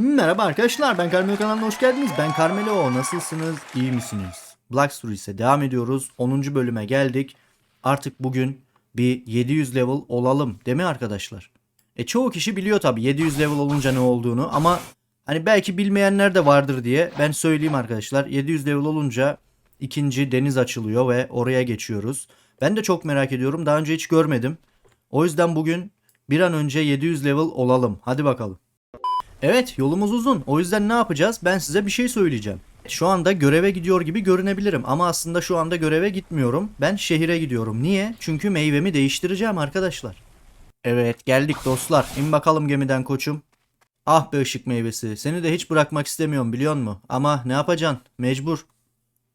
Merhaba arkadaşlar ben Carmelo kanalına hoş geldiniz. Ben Carmelo. Nasılsınız? İyi misiniz? Black Story ise devam ediyoruz. 10. bölüme geldik. Artık bugün bir 700 level olalım değil mi arkadaşlar? E çoğu kişi biliyor tabi 700 level olunca ne olduğunu ama hani belki bilmeyenler de vardır diye ben söyleyeyim arkadaşlar. 700 level olunca ikinci deniz açılıyor ve oraya geçiyoruz. Ben de çok merak ediyorum. Daha önce hiç görmedim. O yüzden bugün bir an önce 700 level olalım. Hadi bakalım. Evet yolumuz uzun. O yüzden ne yapacağız? Ben size bir şey söyleyeceğim. Şu anda göreve gidiyor gibi görünebilirim ama aslında şu anda göreve gitmiyorum. Ben şehire gidiyorum. Niye? Çünkü meyvemi değiştireceğim arkadaşlar. Evet geldik dostlar. İn bakalım gemiden koçum. Ah be ışık meyvesi. Seni de hiç bırakmak istemiyorum biliyor musun? Ama ne yapacaksın? Mecbur.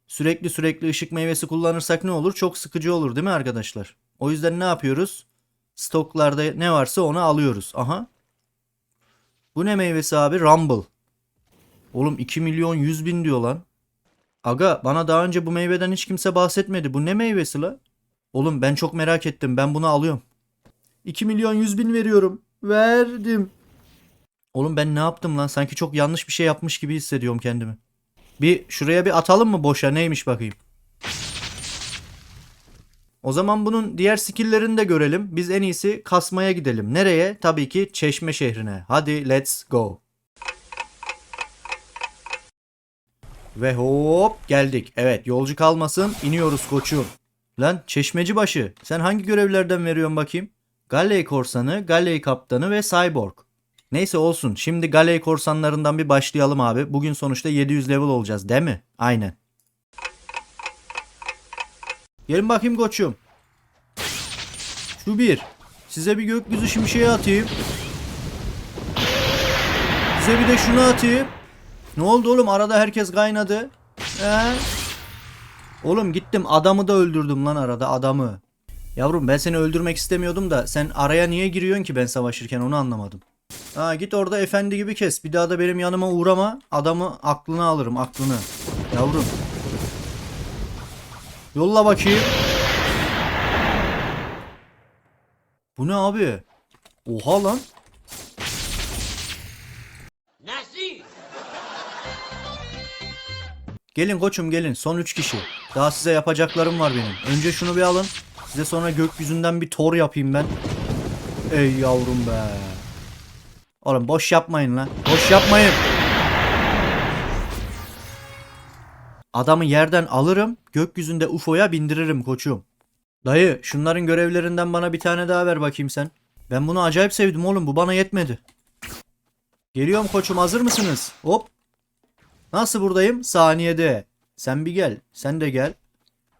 Sürekli sürekli ışık meyvesi kullanırsak ne olur? Çok sıkıcı olur değil mi arkadaşlar? O yüzden ne yapıyoruz? Stoklarda ne varsa onu alıyoruz. Aha bu ne meyvesi abi? Rumble. Oğlum 2 milyon 100 bin diyor lan. Aga bana daha önce bu meyveden hiç kimse bahsetmedi. Bu ne meyvesi la? Oğlum ben çok merak ettim. Ben bunu alıyorum. 2 milyon 100 bin veriyorum. Verdim. Oğlum ben ne yaptım lan? Sanki çok yanlış bir şey yapmış gibi hissediyorum kendimi. Bir şuraya bir atalım mı boşa? Neymiş bakayım. O zaman bunun diğer skill'lerini de görelim. Biz en iyisi kasmaya gidelim. Nereye? Tabii ki Çeşme şehrine. Hadi let's go. Ve hop geldik. Evet yolcu kalmasın. iniyoruz koçum. Lan çeşmeci başı. Sen hangi görevlerden veriyorsun bakayım? Galley korsanı, Galley kaptanı ve Cyborg. Neyse olsun. Şimdi Galley korsanlarından bir başlayalım abi. Bugün sonuçta 700 level olacağız değil mi? Aynen. Gelin bakayım koçum. Şu bir. Size bir gökyüzü şimşeği atayım. Size bir de şunu atayım. Ne oldu oğlum? Arada herkes kaynadı. He? Oğlum gittim adamı da öldürdüm lan arada adamı. Yavrum ben seni öldürmek istemiyordum da sen araya niye giriyorsun ki ben savaşırken onu anlamadım. Ha git orada efendi gibi kes. Bir daha da benim yanıma uğrama. Adamı aklını alırım aklını. Yavrum. Yolla bakayım. Bu ne abi? Oha lan. Nasıl? Gelin koçum gelin. Son 3 kişi. Daha size yapacaklarım var benim. Önce şunu bir alın. Size sonra gökyüzünden bir tor yapayım ben. Ey yavrum be. Oğlum boş yapmayın lan. Boş yapmayın. Adamı yerden alırım. Gökyüzünde UFO'ya bindiririm koçum. Dayı şunların görevlerinden bana bir tane daha ver bakayım sen. Ben bunu acayip sevdim oğlum. Bu bana yetmedi. Geliyorum koçum hazır mısınız? Hop. Nasıl buradayım? Saniyede. Sen bir gel. Sen de gel.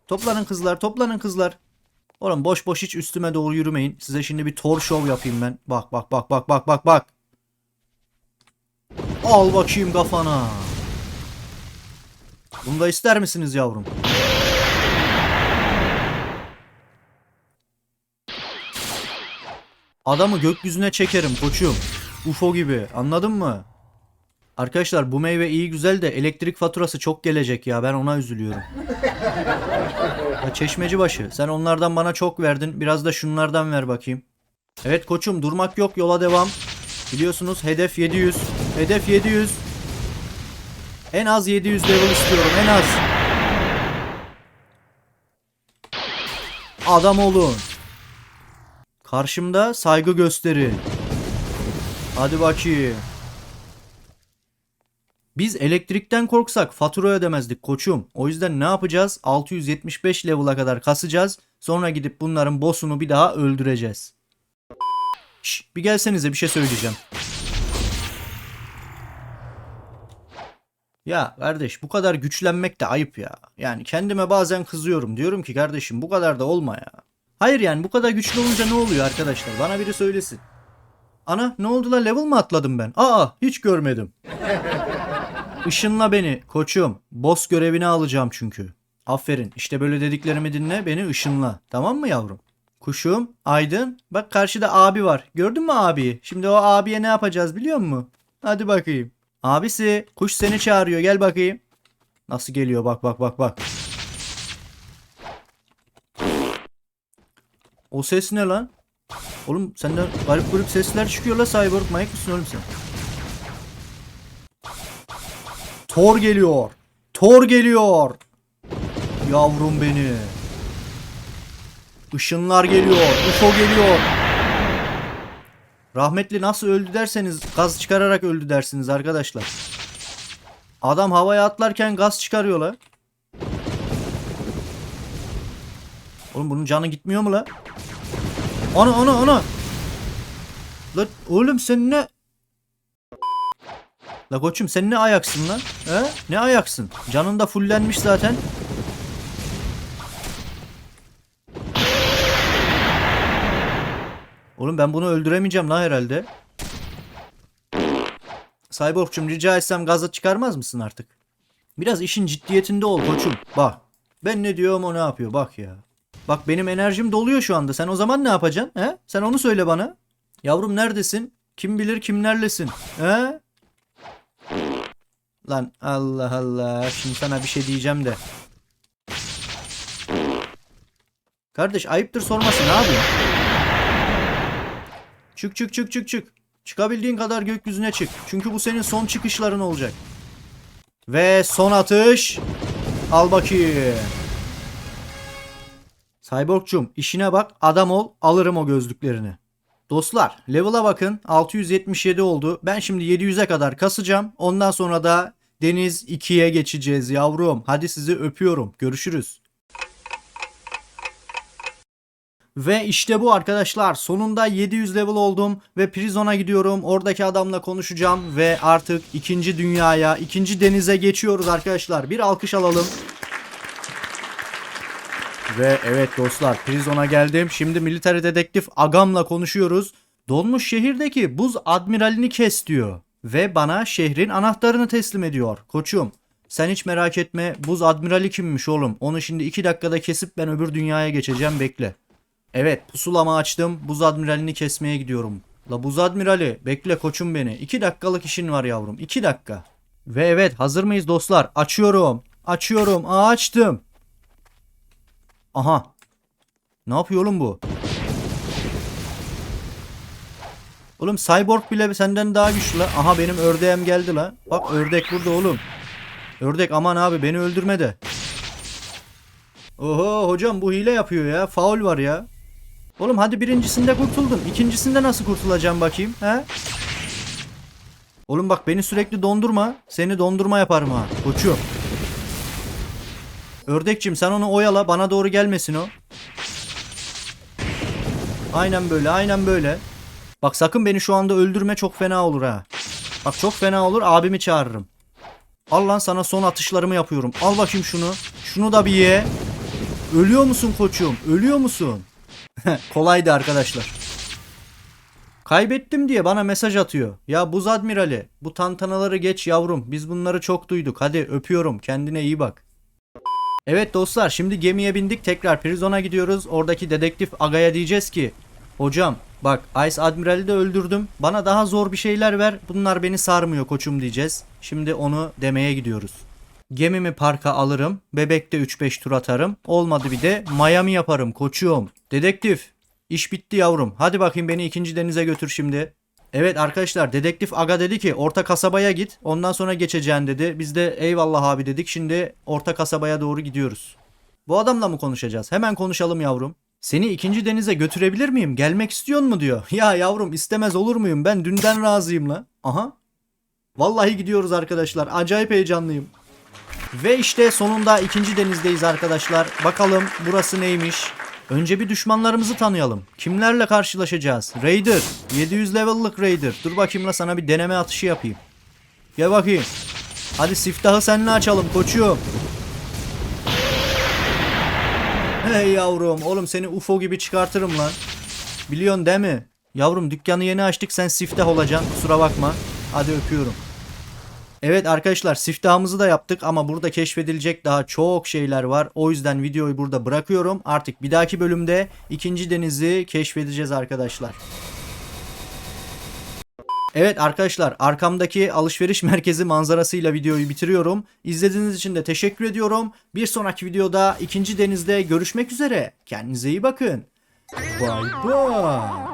Toplanın kızlar, toplanın kızlar. Oğlum boş boş hiç üstüme doğru yürümeyin. Size şimdi bir tor show yapayım ben. Bak bak bak bak bak bak bak. Al bakayım kafana. Bunu da ister misiniz yavrum? Adamı gökyüzüne çekerim koçum. UFO gibi. Anladın mı? Arkadaşlar bu meyve iyi güzel de elektrik faturası çok gelecek ya. Ben ona üzülüyorum. Ya çeşmeci başı. Sen onlardan bana çok verdin. Biraz da şunlardan ver bakayım. Evet koçum durmak yok yola devam. Biliyorsunuz hedef 700. Hedef 700. En az 700 level istiyorum en az. Adam olun. Karşımda saygı gösterin. Hadi bakayım. Biz elektrikten korksak fatura ödemezdik koçum. O yüzden ne yapacağız? 675 level'a kadar kasacağız. Sonra gidip bunların boss'unu bir daha öldüreceğiz. Şş, bir gelsenize bir şey söyleyeceğim. Ya kardeş bu kadar güçlenmek de ayıp ya. Yani kendime bazen kızıyorum. Diyorum ki kardeşim bu kadar da olma ya. Hayır yani bu kadar güçlü olunca ne oluyor arkadaşlar? Bana biri söylesin. Ana ne oldu la level mı atladım ben? Aa hiç görmedim. Işınla beni koçum. Boss görevini alacağım çünkü. Aferin. İşte böyle dediklerimi dinle beni ışınla. Tamam mı yavrum? Kuşum, Aydın. Bak karşıda abi var. Gördün mü abiyi? Şimdi o abiye ne yapacağız biliyor musun? Hadi bakayım. Abisi, kuş seni çağırıyor. Gel bakayım. Nasıl geliyor? Bak bak bak bak. O ses ne lan? Oğlum senden garip garip sesler çıkıyor la Cyborg. Manyak mısın oğlum sen? Thor geliyor. Thor geliyor. Yavrum beni. Işınlar geliyor. UFO geliyor. Rahmetli nasıl öldü derseniz gaz çıkararak öldü dersiniz arkadaşlar. Adam havaya atlarken gaz çıkarıyor la. Oğlum bunun canı gitmiyor mu la? Ana ana ana. La oğlum sen ne? La koçum sen ne ayaksın lan? He? Ne ayaksın? Canın da fullenmiş zaten. Oğlum ben bunu öldüremeyeceğim la herhalde. Cyborg'cum rica etsem gazı çıkarmaz mısın artık? Biraz işin ciddiyetinde ol koçum. Bak. Ben ne diyorum o ne yapıyor bak ya. Bak benim enerjim doluyor şu anda. Sen o zaman ne yapacaksın? He? Sen onu söyle bana. Yavrum neredesin? Kim bilir kimlerlesin? He? Lan Allah Allah. Şimdi sana bir şey diyeceğim de. Kardeş ayıptır sorması ne yapıyorsun? Çık çık çık çık çık. Çıkabildiğin kadar gökyüzüne çık. Çünkü bu senin son çıkışların olacak. Ve son atış. Al bakayım. Cyborg'cum işine bak adam ol alırım o gözlüklerini. Dostlar level'a bakın 677 oldu. Ben şimdi 700'e kadar kasacağım. Ondan sonra da Deniz 2'ye geçeceğiz yavrum. Hadi sizi öpüyorum. Görüşürüz. Ve işte bu arkadaşlar. Sonunda 700 level oldum ve Prison'a gidiyorum. Oradaki adamla konuşacağım ve artık ikinci dünyaya, ikinci denize geçiyoruz arkadaşlar. Bir alkış alalım. Ve evet dostlar Prison'a geldim. Şimdi military dedektif Agam'la konuşuyoruz. Donmuş şehirdeki buz admiralini kes diyor. Ve bana şehrin anahtarını teslim ediyor. Koçum sen hiç merak etme buz admirali kimmiş oğlum. Onu şimdi 2 dakikada kesip ben öbür dünyaya geçeceğim bekle. Evet pusulamı açtım. Buz admiralini kesmeye gidiyorum. La buz admirali bekle koçum beni. 2 dakikalık işin var yavrum. 2 dakika. Ve evet hazır mıyız dostlar? Açıyorum. Açıyorum. Aa, açtım. Aha. Ne yapıyor oğlum bu? Oğlum Cyborg bile senden daha güçlü la. Aha benim ördeğim geldi la. Bak ördek burada oğlum. Ördek aman abi beni öldürme de. Oho hocam bu hile yapıyor ya. Faul var ya. Oğlum hadi birincisinde kurtuldun. İkincisinde nasıl kurtulacağım bakayım? He? Oğlum bak beni sürekli dondurma. Seni dondurma yaparım ha. Koçum. Ördekçim sen onu oyala. Bana doğru gelmesin o. Aynen böyle aynen böyle. Bak sakın beni şu anda öldürme çok fena olur ha. Bak çok fena olur abimi çağırırım. Al lan sana son atışlarımı yapıyorum. Al bakayım şunu. Şunu da bir ye. Ölüyor musun koçum? Ölüyor musun? Kolaydı arkadaşlar. Kaybettim diye bana mesaj atıyor. Ya buz admirali bu tantanaları geç yavrum. Biz bunları çok duyduk. Hadi öpüyorum. Kendine iyi bak. Evet dostlar şimdi gemiye bindik. Tekrar Prison'a gidiyoruz. Oradaki dedektif Aga'ya diyeceğiz ki Hocam bak Ice Admiral'i de öldürdüm. Bana daha zor bir şeyler ver. Bunlar beni sarmıyor koçum diyeceğiz. Şimdi onu demeye gidiyoruz. Gemimi parka alırım. Bebekte 3-5 tur atarım. Olmadı bir de Miami yaparım koçum. Dedektif. iş bitti yavrum. Hadi bakayım beni ikinci denize götür şimdi. Evet arkadaşlar dedektif aga dedi ki orta kasabaya git. Ondan sonra geçeceksin dedi. Biz de eyvallah abi dedik. Şimdi orta kasabaya doğru gidiyoruz. Bu adamla mı konuşacağız? Hemen konuşalım yavrum. Seni ikinci denize götürebilir miyim? Gelmek istiyor mu diyor. Ya yavrum istemez olur muyum? Ben dünden razıyım la. Aha. Vallahi gidiyoruz arkadaşlar. Acayip heyecanlıyım. Ve işte sonunda ikinci denizdeyiz arkadaşlar. Bakalım burası neymiş? Önce bir düşmanlarımızı tanıyalım. Kimlerle karşılaşacağız? Raider. 700 level'lık Raider. Dur bakayım la sana bir deneme atışı yapayım. Gel bakayım. Hadi siftahı seninle açalım koçum. Hey yavrum. Oğlum seni UFO gibi çıkartırım lan. Biliyorsun değil mi? Yavrum dükkanı yeni açtık sen siftah olacaksın. Kusura bakma. Hadi öpüyorum. Evet arkadaşlar siftahımızı da yaptık ama burada keşfedilecek daha çok şeyler var. O yüzden videoyu burada bırakıyorum. Artık bir dahaki bölümde ikinci denizi keşfedeceğiz arkadaşlar. Evet arkadaşlar arkamdaki alışveriş merkezi manzarasıyla videoyu bitiriyorum. İzlediğiniz için de teşekkür ediyorum. Bir sonraki videoda ikinci denizde görüşmek üzere. Kendinize iyi bakın. Bye bye.